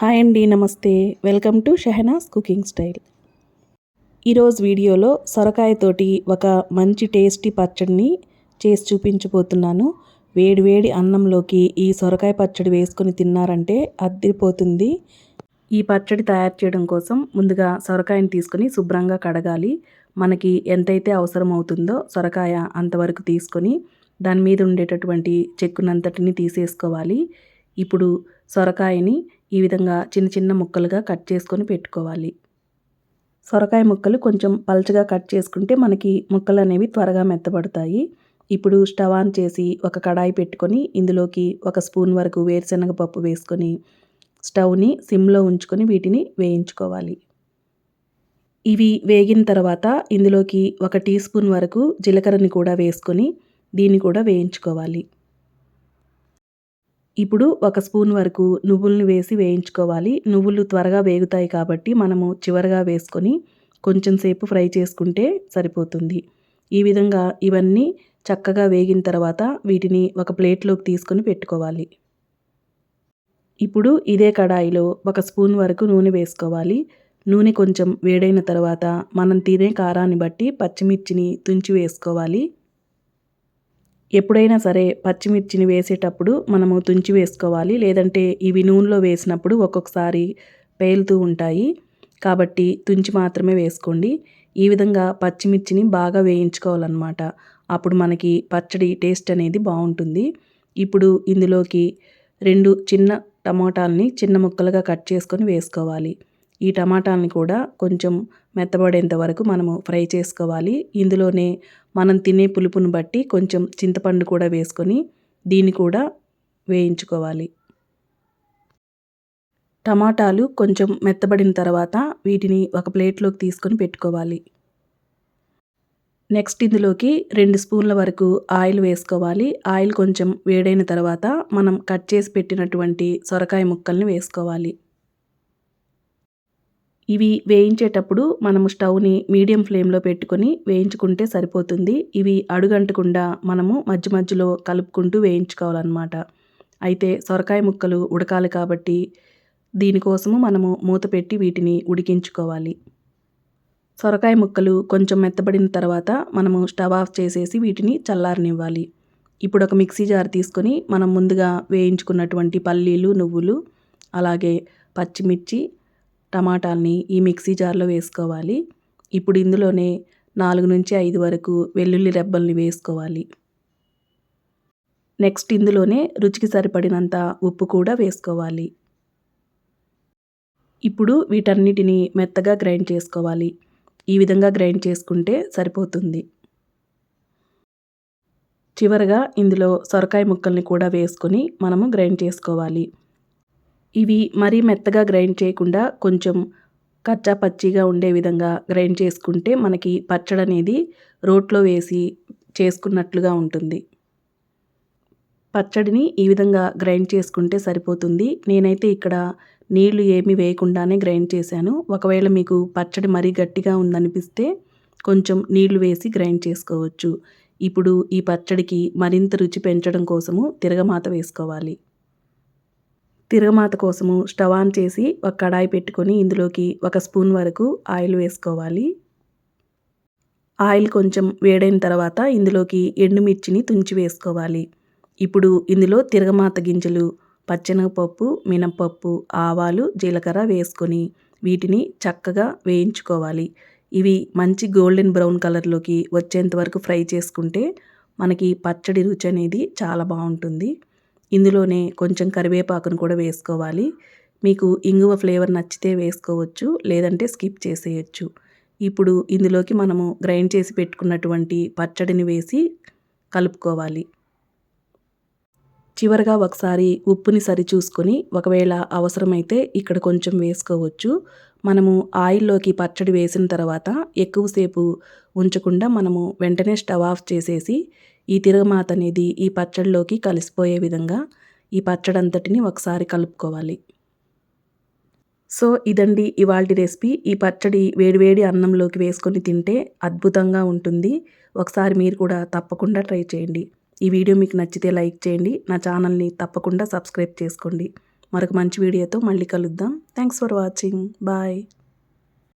Hi అండి నమస్తే. Welcome to Shehnaz cooking style. ఈరోజు వీడియోలో సొరకాయతోటి ఒక మంచి టేస్టీ పచ్చడిని చేసి చూపించబోతున్నాను. వేడి వేడి అన్నంలోకి ఈ సొరకాయ పచ్చడి వేసుకొని తిన్నారంటే అద్దిరిపోతుంది ఈ పచ్చడి తయారు చేయడం కోసం ముందుగా సొరకాయని తీసుకొని శుభ్రంగా కడగాలి. మనకి ఎంతైతే అవసరం అవుతుందో సొరకాయ అంతవరకు తీసుకొని దాని మీద ఉండేటటువంటి చెక్కునంతటిని తీసేసుకోవాలి. ఇప్పుడు సొరకాయని ఈ విధంగా చిన్న చిన్న ముక్కలుగా కట్ చేసుకొని పెట్టుకోవాలి. సొరకాయ ముక్కలు కొంచెం పల్చగా కట్ చేసుకుంటే మనకి ముక్కలు అనేవి త్వరగా మెత్తబడతాయి. ఇప్పుడు స్టవ్ ఆన్ చేసి ఒక కడాయి పెట్టుకొని ఇందులోకి ఒక స్పూన్ వరకు వేరుశనగ పప్పు వేసుకొని స్టవ్ని సిమ్లో ఉంచుకొని వీటిని వేయించుకోవాలి. ఇవి వేగిన తర్వాత ఇందులోకి ఒక టీ స్పూన్ వరకు జీలకర్రని కూడా వేసుకొని దీన్ని కూడా వేయించుకోవాలి. ఇప్పుడు ఒక స్పూన్ వరకు నువ్వులను వేసి వేయించుకోవాలి. నువ్వులు త్వరగా వేగుతాయి కాబట్టి మనము చివరగా వేసుకొని కొంచెం సేపు ఫ్రై చేసుకుంటే సరిపోతుంది. ఈ విధంగా ఇవన్నీ చక్కగా వేగిన తర్వాత వీటిని ఒక ప్లేట్లోకి తీసుకొని పెట్టుకోవాలి. ఇప్పుడు ఇదే కడాయిలో ఒక స్పూన్ వరకు నూనె వేసుకోవాలి. నూనె కొంచెం వేడైన తర్వాత మనం తినే కారాన్ని బట్టి పచ్చిమిర్చిని తుంచి వేసుకోవాలి. ఎప్పుడైనా సరే పచ్చిమిర్చిని వేసేటప్పుడు మనము తుంచి వేసుకోవాలి. లేదంటే ఇవి నూనెలో వేసినప్పుడు ఒక్కొక్కసారి పేలుతూ ఉంటాయి. కాబట్టి తుంచి మాత్రమే వేసుకోండి. ఈ విధంగా పచ్చిమిర్చిని బాగా వేయించుకోవాలన్నమాట. అప్పుడు మనకి పచ్చడి టేస్ట్ అనేది బాగుంటుంది. ఇప్పుడు ఇందులోకి రెండు చిన్న టమాటాలని చిన్న ముక్కలుగా కట్ చేసుకొని వేసుకోవాలి. ఈ టమాటాలని కూడా కొంచెం మెత్తబడేంత వరకు మనము ఫ్రై చేసుకోవాలి. ఇందులోనే మనం తినే పులుపును బట్టి కొంచెం చింతపండు కూడా వేసుకొని దీన్ని కూడా వేయించుకోవాలి. టమాటాలు కొంచెం మెత్తబడిన తర్వాత వీటిని ఒక ప్లేట్లోకి తీసుకొని పెట్టుకోవాలి. నెక్స్ట్ ఇందులోకి రెండు స్పూన్ల వరకు ఆయిల్ వేసుకోవాలి. ఆయిల్ కొంచెం వేడైన తర్వాత మనం కట్ చేసి పెట్టినటువంటి సొరకాయ ముక్కల్ని వేసుకోవాలి. ఇవి వేయించేటప్పుడు మనము స్టవ్ని మీడియం ఫ్లేమ్లో పెట్టుకొని వేయించుకుంటే సరిపోతుంది. ఇవి అడుగంటకుండా మనము మధ్య మధ్యలో కలుపుకుంటూ వేయించుకోవాలన్నమాట. అయితే సొరకాయ ముక్కలు ఉడకాలి కాబట్టి దీనికోసము మనము మూత పెట్టి వీటిని ఉడికించుకోవాలి. సొరకాయ ముక్కలు కొంచెం మెత్తబడిన తర్వాత మనము స్టవ్ ఆఫ్ చేసేసి వీటిని చల్లారనివ్వాలి. ఇప్పుడు ఒక మిక్సీ జార్ తీసుకొని మనం ముందుగా వేయించుకున్నటువంటి పల్లీలు నువ్వులు అలాగే పచ్చిమిర్చి టమాటాలని ఈ మిక్సీ జార్లో వేసుకోవాలి. ఇప్పుడు ఇందులోనే నాలుగు నుంచి ఐదు వరకు వెల్లుల్లి రెబ్బల్ని వేసుకోవాలి. నెక్స్ట్ ఇందులోనే రుచికి సరిపడినంత ఉప్పు కూడా వేసుకోవాలి. ఇప్పుడు వీటన్నిటిని మెత్తగా గ్రైండ్ చేసుకోవాలి. ఈ విధంగా గ్రైండ్ చేసుకుంటే సరిపోతుంది. చివరగా ఇందులో సొరకాయ ముక్కల్ని కూడా వేసుకొని మనము గ్రైండ్ చేసుకోవాలి. ఇవి మరీ మెత్తగా గ్రైండ్ చేయకుండా కొంచెం కచ్చా పచ్చిగా ఉండే విధంగా గ్రైండ్ చేసుకుంటే మనకి పచ్చడి అనేది రోట్లో వేసి చేసుకున్నట్లుగా ఉంటుంది. పచ్చడిని ఈ విధంగా గ్రైండ్ చేసుకుంటే సరిపోతుంది. నేనైతే ఇక్కడ నీళ్ళు ఏమీ వేయకుండానే గ్రైండ్ చేశాను. ఒకవేళ మీకు పచ్చడి మరీ గట్టిగా ఉందనిపిస్తే కొంచెం నీళ్ళు వేసి గ్రైండ్ చేసుకోవచ్చు. ఇప్పుడు ఈ పచ్చడికి మరింత రుచి పెంచడం కోసము తిరగమాత వేసుకోవాలి. తిరగమాత కోసము స్టవ్ ఆన్ చేసి ఒక కడాయి పెట్టుకొని ఇందులోకి ఒక స్పూన్ వరకు ఆయిల్ వేసుకోవాలి. ఆయిల్ కొంచెం వేడైన తర్వాత ఇందులోకి ఎండుమిర్చిని తుంచి వేసుకోవాలి. ఇప్పుడు ఇందులో తిరగమాత గింజలు పచ్చెనగపప్పు మినపప్పు ఆవాలు జీలకర్ర వేసుకొని వీటిని చక్కగా వేయించుకోవాలి. ఇవి మంచి గోల్డెన్ బ్రౌన్ కలర్లోకి వచ్చేంత వరకు ఫ్రై చేసుకుంటే మనకి పచ్చడి రుచి అనేది చాలా బాగుంటుంది. ఇందులోనే కొంచెం కరివేపాకును కూడా వేసుకోవాలి. మీకు ఇంగువ ఫ్లేవర్ నచ్చితే వేసుకోవచ్చు లేదంటే స్కిప్ చేసేయచ్చు. ఇప్పుడు ఇందులోకి మనము గ్రైండ్ చేసి పెట్టుకున్నటువంటి పచ్చడిని వేసి కలుపుకోవాలి. చివరగా ఒకసారి ఉప్పుని సరిచూసుకొని ఒకవేళ అవసరమైతే ఇక్కడ కొంచెం వేసుకోవచ్చు. మనము ఆయిల్లోకి పచ్చడి వేసిన తర్వాత ఎక్కువసేపు ఉంచకుండా మనము వెంటనే స్టవ్ ఆఫ్ చేసేసి ఈ తిరగమాత అనేది ఈ పచ్చడిలోకి కలిసిపోయే విధంగా ఈ పచ్చడి అంతటిని ఒకసారి కలుపుకోవాలి. సో ఇదండి ఇవాళ రెసిపీ. ఈ పచ్చడి వేడివేడి అన్నంలోకి వేసుకొని తింటే అద్భుతంగా ఉంటుంది. ఒకసారి మీరు కూడా తప్పకుండా ట్రై చేయండి. ఈ వీడియో మీకు నచ్చితే లైక్ చేయండి. నా ఛానల్ని తప్పకుండా సబ్స్క్రైబ్ చేసుకోండి. మరొక మంచి వీడియోతో మళ్ళీ కలుద్దాం. Thanks for watching bye